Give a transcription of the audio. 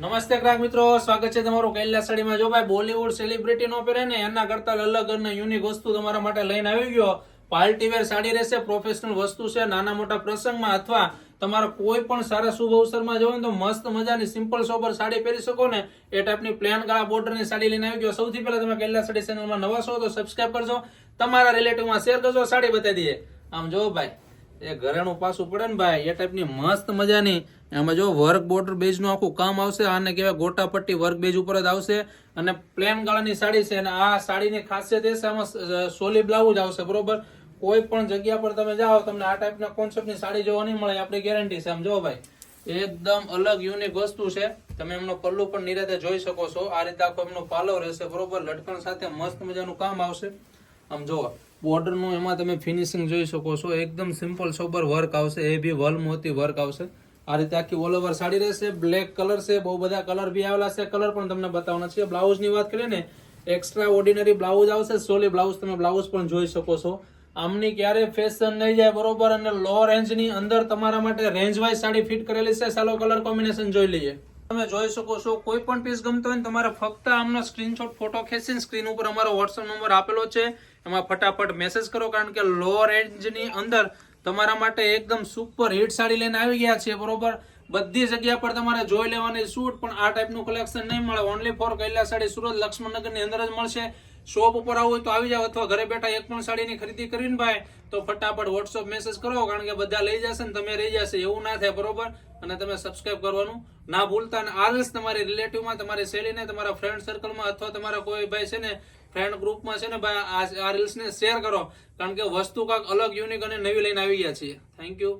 નમસ્તે ગ્રાહક મિત્રો, સ્વાગત છે તમારું કૈલાસ સાડીમાં જો ભાઈ બોલીવુડ સેલિબ્રિટી નો પહેરે ને એના કરતા અલગ અને યુનિક વસ્તુ તમારા માટે લઈને આવી ગયો, પાર્ટી વેર સાડી રહેશે પ્રોફેશનલ વસ્તુ છે, નાના મોટા પ્રસંગમાં અથવા તમારા કોઈ પણ સારા શુભ અવસરમાં જવું તો મસ્ત મજાની સિમ્પલ સોબર સાડી પહેરી શકો ને. એ ટાઈપની પ્લેન ગાળા બોર્ડરની સાડી લઈને આવી ગયો. સૌથી પહેલા તમે કૈલાસ સાડી ચેનલમાં નવા છો તો સબસ્ક્રાઈબ કરજો. તમારા રિલેટિવમાં શેર કરજો, સાડી બતાવી દઈએ. આમ જો ભાઈ. એ ઘરેણું પાછું પડે ને ભાઈ, એ ટાઈપની મસ્ત મજાની. એમાં જો વર્ક બોર્ડર બેઝનું આખું કામ આવશે, આને કહેવાય ગોટા પટ્ટી વર્ક બેઝ ઉપર જ આવશે. અને પ્લેન ગાળાની સાડી છે અને આ સાડીની ખાસિયત એ છે, આમાં સોલી બ્લાઉઝ આવશે, બરોબર? કોઈ પણ જગ્યા પર તમે જાઓ, તમને આ ટાઈપના કોન્સેપ્ટની સાડી જોવા નહીં મળે આપણી ગેરંટી છે. આમ જો ભાઈ, એકદમ અલગ યુનિક વસ્તુ છે. તમે એમનો પલ્લુ પણ નિરાતે જોઈ શકો છો. આ રીતે આખો એમનો પાલવ રહેશે બરોબર? લટકણ સાથે મસ્ત મજાનું કામ આવશે. આમ જુઓ બોર્ડરનું એમાં તમે ફિનિશિંગ જોઈ શકો છો. એકદમ સિમ્પલ સોબર વર્ક આવશે. એ બી વલ મોતી વર્ક આવશે. આ રીતે આખી ઓલ ઓવર સાડી રહેશે. બ્લેક કલર છે. બહુ બધા કલર બી આવેલા છે. કલર પણ તમને બતાવવાના છે બ્લાઉઝની વાત કરીએ ને એક્સ્ટ્રા ઓર્ડિનરી બ્લાઉઝ આવશે. સોલી બ્લાઉઝ તમે બ્લાઉઝ પણ જોઈ શકો છો. આમની ક્યારે ફેશન નહીં જાય, બરોબર? અને લો રેન્જની અંદર તમારા માટે રેન્જ વાઇઝ સાડી ફિટ કરેલી છે. સાલો કલર કોમ્બિનેશન જોઈ લઈએ. તમે જોઈ શકો છો, કોઈ પણ પીસ ગમતો હોય ને તમારે ફક્ત આમનો સ્ક્રીનશોટ ફોટો ખેંચીને સ્ક્રીન ઉપર અમારો વોટ્સઅપ નંબર આપેલો છે. એમાં ફટાફટ મેસેજ કરો, કારણ કે લો રેન્જની અંદર તમારા માટે એકદમ સુપર હિટ સાડી લઈને આવી ગયા છે, બરોબર? બધી જગ્યા પર તમારે જોઈ લેવાની શૂટ પણ આ ટાઈપનું કલેક્શન નહીં મળે. ઓનલી ફોર કૈલા સાડી સુરત, લક્ષ્મણનગરની અંદર જ મળશે. શોપ ઉપર આવું હોય તો આવી જાવ અથવા ઘરે બેઠા એક પણ સાડીની ખરીદી કરીને ભાઈ, તો ફટાફટ વોટ્સઅપ મેસેજ કરો, કારણ કે બધા લઈ જશે ને તમે રહી જશે, એવું ના થાય, બરોબર? અને તમે સબસ્ક્રાઇબ કરવાનું ના ભૂલતા અને આ રીલ્સ તમારી રિલેટિવમાં તમારી શેરીને તમારા ફ્રેન્ડ સર્કલમાં અથવા તમારા કોઈ ભાઈ છે ને ફ્રેન્ડ ગ્રુપમાં છે ને ભાઈ, આ રીલ્સને શેર કરો, કારણ કે વસ્તુ કાંક અલગ યુનિક અને નવી લઈને આવી ગયા છીએ. Thank you